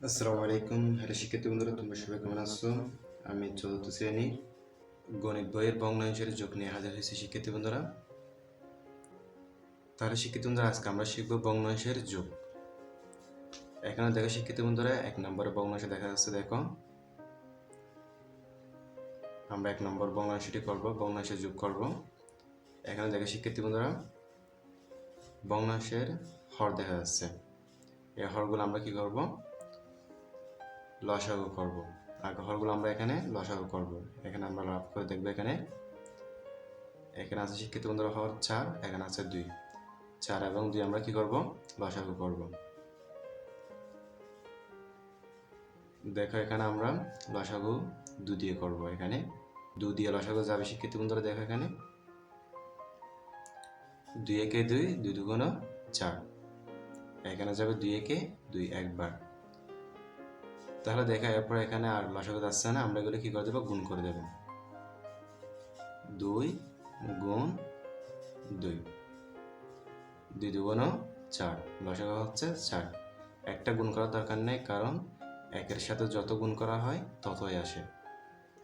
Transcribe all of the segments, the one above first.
আসসালামু আলাইকুম হ্যালো শিক্ষার্থী বন্ধুরা, তোমরা সবাই কেমন আছো? আমি চতুর্থ শ্রেণি। গণিত বইয়ের ভগ্নাংশের যোগ নিয়ে হাজির হয়েছি শিক্ষার্থী বন্ধুরা। তাহলে শিক্ষার্থী বন্ধুরা, আজকে আমরা শিখব ভগ্নাংশের যোগ এখানে দেখো শিক্ষার্থী বন্ধুরা, এক নম্বরে ভগ্নাংশ দেখা যাচ্ছে, দেখো। আমরা এক নম্বর ভগ্নাংশটি করব ভগ্নাংশের যোগ করব। এখানে দেখো শিক্ষার্থী বন্ধুরা ভগ্নাংশের হর দেখা যাচ্ছে। এই হরগুলো আমরা কি করব? লসাগু করব। আর ঘরগুলো আমরা এখানে লসাগু করব। এখানে আমরা লাভ করে দেখব এখানে। এখানে আছে শিক্ষিত বন্ধুরা হওয়ার চার, এখানে আছে দুই। চার এবং দুই আমরা কি করব? লসাগু করব। দেখো এখানে আমরা লসাগু দু দিয়ে করব এখানে। দু দিয়ে লসাগু যাবে শিক্ষিত বন্ধুরা, দেখো এখানে। দুই একে দুই দুই দুগুণ চার। এখানে যাবে দুই একে দুই একবার। তাহলে দেখা এরপর এখানে আর লসাগু যাচ্ছে না, আমরা এগুলো কি করে দেবো? গুণ করে দেবো। দুই গুণ দুই। দুই দুগুণ চার। লসাগু হচ্ছে চার। একটা গুণ করার দরকার নেই, কারণ একের সাথে যত গুণ করা হয়, ততই আসে।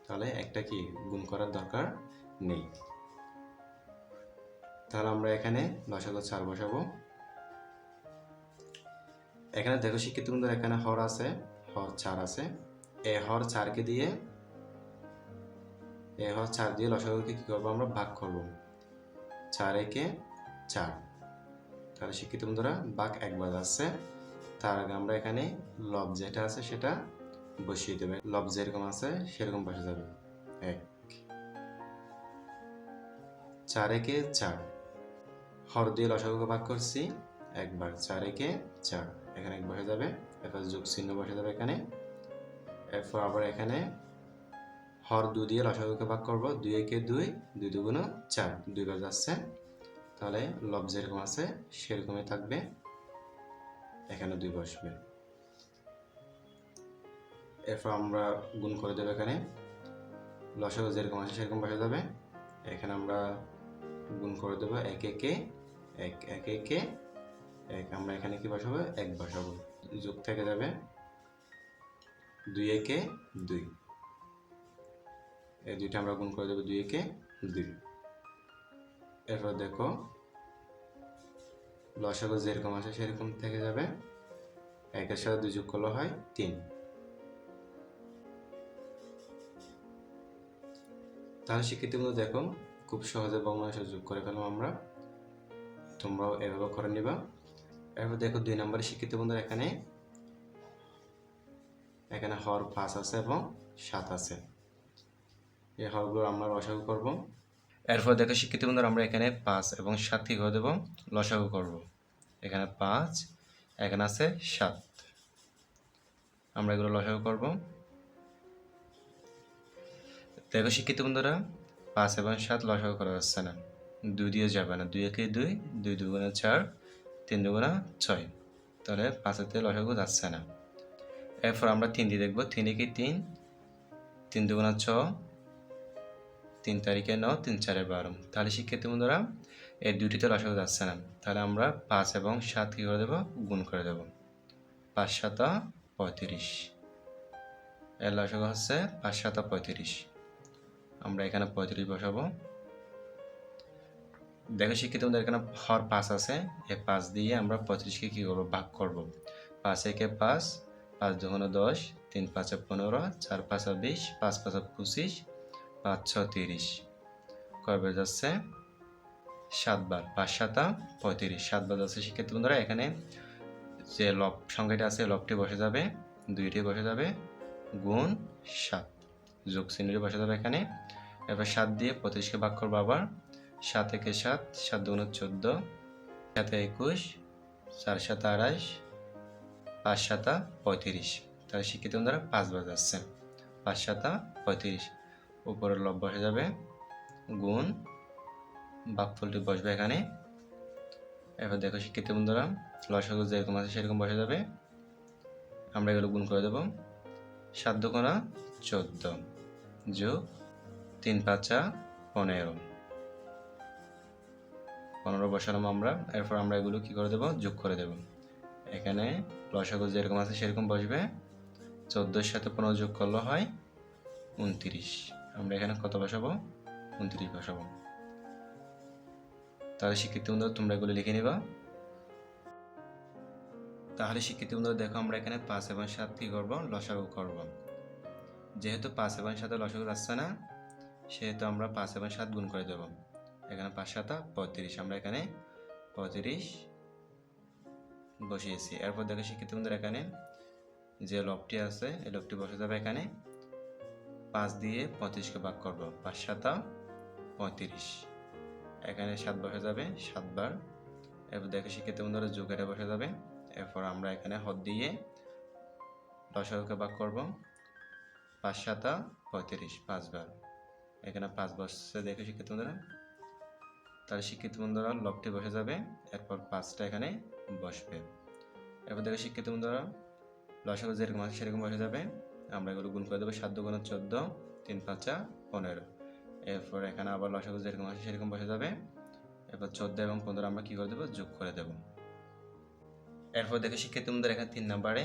তাহলে একটা কি গুণ করার দরকার নেই। তাহলে আমরা এখানে লসাগু চার বসাবো। এখানে দেখো শিক্ষিত এখানে হর আছে। হর চার আছে। এ হর চারকে দিয়ে, এ হর চার দিয়ে লসাগুকে কি করব আমরা? ভাগ করব। চার একে চার তাহলে শিক্ষিত বন্ধুরা ভাগ একবার যাচ্ছে। তার আগে আমরা এখানে লব যেটা আছে সেটা বসিয়ে দেবে। লব যেরকম আছে সেরকম বসে যাবে। এক। চার একে চার হর দিয়ে লসাগুকে ভাগ করছি। একবার। চার একে চার এখানে এক বসে যাবে। এরপর যোগ চিহ্ন বসে যাবে এখানে। এরপর আবার এখানে হর দু দিয়ে লসাগুকে ভাগ করব। দুই একে দুই দুই দুগুণ চার। দুইবার যাচ্ছে। তাহলে লব যেরকম আছে, সেরকমই থাকবে। এখানে দুই বসবে। এরপর আমরা গুণ করে দেবো এখানে। লসাগু যেরকম আছে, সেরকম বসে যাবে। এখানে আমরা গুণ করে দেবো এক একে, এক এক, একে। এক, আমরা এখানে কি বসাবো? এক বসাবো। যোগ থেকে যাবে দুই একে দুই। এই দুইটা আমরা গুণ করে দেবো দুই একে দুই। এরপর দেখো, লসাগু যেরকম আছে সেরকম থেকে যাবে। একের সাথে দুই যোগ করলে হয় তিন। তাহলে বন্ধু দেখো, খুব সহজে ভগ্নাংশ যোগ করে ফেলাম আমরা। তোমরাও এভাবে করে নিবা। এরপর দেখো দুই নম্বরে শিক্ষিত বন্ধুরা এখানে। এখানে হর পাঁচ আছে এবং সাত আছে। এই হরগুলো আমরা লসাগু করব। এরপর দেখো শিক্ষিত বন্ধুরা আমরা এখানে পাঁচ এবং সাত কি করে দেবো? লসাগু করব। এখানে পাঁচ, এখানে আছে সাত। আমরা এগুলো লসাগু করব। দেখো শিক্ষিত বন্ধুরা, পাঁচ এবং সাত লসাগু করা যাচ্ছে না। দুই দিয়ে যাবে না। দুই একে দুই দুই দুগুণে চার। তিন দুগুণা ছয়। তাহলে পাঁচেতে লসাগু যাচ্ছে না। এরপর আমরা তিন দিয়ে দেখব, তিন একে তিন তিন দুগুণা ছ তিন তারিখে ন তিন চারে বারো। তাহলে শিক্ষার্থী বন্ধুরা, এই দুটিতে লসাগু যাচ্ছে না। তাহলে আমরা পাঁচ এবং সাত কী করে দেবো? গুণ করে দেবো। পাঁচ সাতা পঁয়ত্রিশ। এর লসাগু হচ্ছে পাঁচ সাতা পঁয়ত্রিশ। আমরা এখানে পঁয়ত্রিশ বসাবো। দেখো, শিক্ষিত বন্ধু এখানে হর পাঁচ আছে। এই পাঁচ দিয়ে আমরা পঁয়ত্রিশকে কী করব? ভাগ করব। পাঁচ একে পাঁচ পাঁচ দুগুণ দশ, তিন পাঁচে পনেরো, চার পাঁচা বিশ, পাঁচ পাঁচা পঁচিশ, পাঁচ ছ তিরিশ। কবে যাচ্ছে? সাতবার পাঁচ সাতা, পঁয়ত্রিশ। সাতবার যাচ্ছে শিক্ষার্থী বন্ধুরা এখানে যে লব সংখ্যাটি আছে, লবটি বসে যাবে। দুইটি বসে যাবে। গুণ সাত। যোগ চিহ্নটি বসে যাবে এখানে। এবার সাত দিয়ে পঁচিশকে ভাগ করব আবার। সাত একে সাত সাত দুগুণ চোদ্দ, সাতে একুশ, চার সাত আড়াইশ, পাঁচ সাতা পঁয়ত্রিশ। তাহলে শিক্ষিত বন্ধুরা পাঁচবার যাচ্ছে। পাঁচ সাতা পঁয়ত্রিশ। উপরের লব বসে যাবে। গুণ। বাকফলটি বসবে এখানে। এবার দেখো শিক্ষিত বন্ধুরা, লসাগু যেরকম আছে সেরকম বসে যাবে। আমরা এগুলো গুণ করে দেবো। সাত দুগুণা চোদ্দ যোগ তিন পাঁচা পনেরো। পনেরো বসালাম আমরা, এরপর আমরা এগুলো কি করে দেবো? যোগ করে দেব। এখানে লসাগু যেরকম আছে সেরকম বসবে। চোদ্দোর সাথে পনেরো যোগ করলে হয় উনত্রিশ। আমরা এখানে কত বসাবো? উনত্রিশ বসাবো। তাহলে শিক্ষিত বন্ধু, তোমরা এগুলো লিখে নিবা। তাহলে শিক্ষিত বন্ধু, দেখো আমরা এখানে পাঁচ এবং সাত কি করব? লসাগু করব। যেহেতু পাঁচ এবং সাথে লসাগু যাচ্ছে না, সেহেতু আমরা পাঁচ এবং সাত গুণ করে দেব। এখানে পাঁচ সাতা, পঁয়ত্রিশ। আমরা এখানে পঁয়ত্রিশ বসিয়েছি। এরপর দেখো শিক্ষিত বন্ধুরা এখানে যে লবটি আছে, এই লবটি বসে যাবে এখানে। পাঁচ দিয়ে পঁয়ত্রিশকে ভাগ করব। পাঁচ সাতা, পঁয়ত্রিশ। এখানে সাত বসে যাবে সাতবার এরপর দেখো শিক্ষিত বন্ধুরা যোগেটা বসে যাবে। এরপর আমরা এখানে হদ দিয়ে লসাগুকে ভাগ করব। পাঁচ সাতা, পঁয়ত্রিশ পাঁচবার এখানে পাঁচ বসছে দেখে শিক্ষিত বন্ধুরা। তাহলে শিক্ষিত বন্ধুরা লবটি বসে যাবে, এরপর পাঁচটা এখানে বসবে। এরপর দেখো শিক্ষিত বন্ধুরা, লসাগু যেরকম আছে সেরকম বসে যাবে। আমরা এগুলো গুণ করে দেবো সাত দুগুণ চোদ্দ, তিন পাঁচা পনেরো। এরপর এখানে আবার লসাগু যেরকম আছে সেরকম বসে যাবে। এরপর চোদ্দ এবং পনেরো আমরা কী করে দেবো? যোগ করে দেবো। এরপর দেখো শিক্ষিত বন্ধুরা এখানে তিন নম্বরে,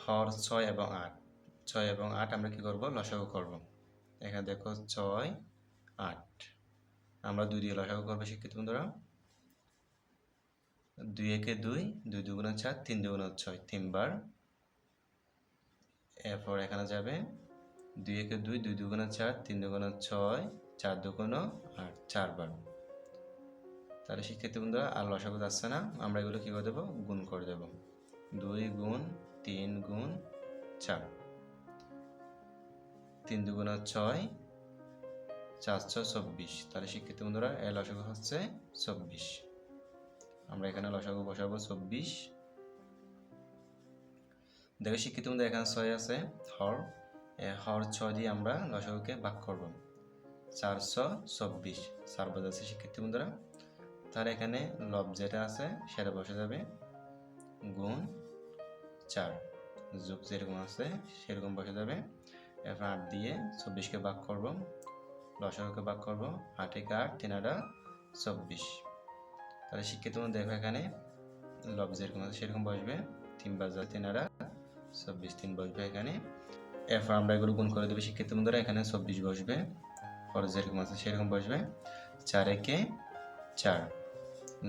হর ছয় এবং আট। ছয় এবং আট আমরা কি করব? লসাগু করব। এখানে দেখো ছয়, আট। আমরা দুই দিয়ে লসাগু করব শিক্ষিত বন্ধুরা। দুই একে দুই দুই দুগুণ চার, তিন দুগুণ ছয়, তিনবার। এরপর এখানে যাবে। দুই একে দুই দুই দুগুণ চার, তিন দুগুণ ছয়, চার দুগুণ আট, চারবার। তাহলে শিক্ষার্থী বন্ধুরা, আর লসাগু যাচ্ছে না। আমরা এগুলো কী করে দেবো? গুণ করে দেবো। দুই গুণ তিন গুণ চার। তিন দুগুণ ছয় চারশো চব্বিশ। তাহলে শিক্ষিত বন্ধুরা এর লসাগু হচ্ছে চব্বিশ। আমরা এখানে লসাগু বসাবো চব্বিশ। দেখো শিক্ষিত বন্ধু এখানে ছয় আছে, হর। এ হর ছয় দিয়ে আমরা লসাগুকে ভাগ করব। চারশো চব্বিশ। চার বাজে আছে শিক্ষিত বন্ধুরা। তাহলে এখানে লব যেটা আছে, সেটা বসে যাবে। গুণ চার। যোগ যেরকম আছে, সেরকম বসে যাবে। এরপর আট দিয়ে চব্বিশকে ভাগ করব। লসাগুকে ভাগ করব, আট তিন আটা, চব্বিশ। তাহলে শিক্ষিত দেখো এখানে লব যেরকম সেরকম বসবে। তিন বাজার তিন চব্বিশ, তিন বসবে এখানে। এরপর আমরা এগুলো গুণ করে দেবো শিক্ষিত বন্ধুরা এখানে চব্বিশ বসবে। খরচ যেরকম আছে সেরকম বসবে। চার একে চার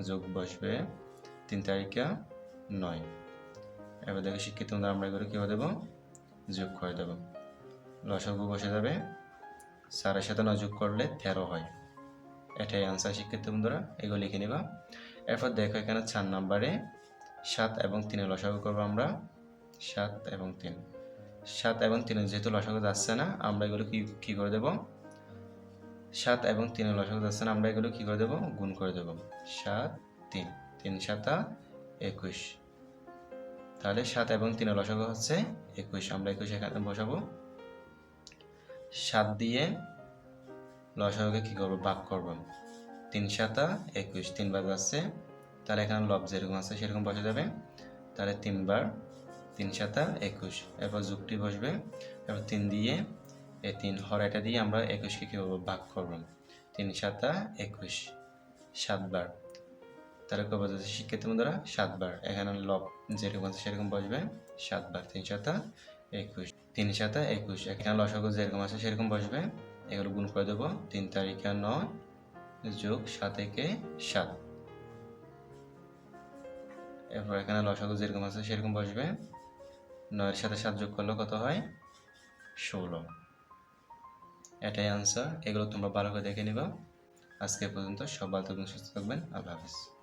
যোগ বসবে তিন তারিখে নয়। এবার দেখো শিক্ষিত আমরা এগুলো কী দেবো? যোগ করে দেবো। লসগু বসে যাবে। চারের সাথে নয় যোগ করলে তেরো হয়। এটাই আনসার শিক্ষিত বন্ধুরা, এগুলো লিখে নিবা। এরপর দেখো এখানে চার নাম্বারে সাত এবং তিনে লসাগু করব আমরা। সাত এবং তিন। সাত এবং তিনে যেহেতু লসাগু যাচ্ছে না, আমরা এগুলো কি, কী করে দেবো? সাত এবং তিনের লসাগু যাচ্ছে না, আমরা এগুলো কী করে দেবো? গুণ করে দেবো। সাত, তিন। তিন সাতা, একুশ। তাহলে সাত এবং তিনের লসাগু হচ্ছে একুশ। আমরা একুশ এখানে বসাবো। সাত দিয়ে লসাগুকে কী করব? ভাগ করব তিন সাতা, একুশ। তিনবার যাচ্ছে তাহলে এখানে লব যেরকম আছে সেরকম বসে যাবে। তাহলে তিনবার তিন সাতা, একুশ। এরপর যুগটি বসবে। এরপর তিন দিয়ে এই তিন হরাইটা দিয়ে আমরা একুশকে কী করব? ভাগ করব তিন সাতা, একুশ। সাতবার তাহলে কবে যাচ্ছে? শিক্ষিত বন্ধুরা সাতবার এখানে লব যেরকম আছে সেরকম বসবে। সাতবার তিন সাতা, একুশ। তিন সাতা একুশ। এখানে লসাগু যেরকম আছে, সেরকম বসবে। এগুলো গুণ করে দেবো। তিন তারিখে নয়, যোগ সাত একে সাত। এরপর এখানে লসাগু যেরকম আছে, সেরকম বসবে। নয়ের সাথে সাত যোগ করলে কত হয়? ষোলো। এটাই আনসার এগুলো তোমরা ভালো করে দেখে নিবা। আজকে পর্যন্ত সব ভালো থাকবেন সুস্থ থাকবেন। আল্লাহ হাফিজ।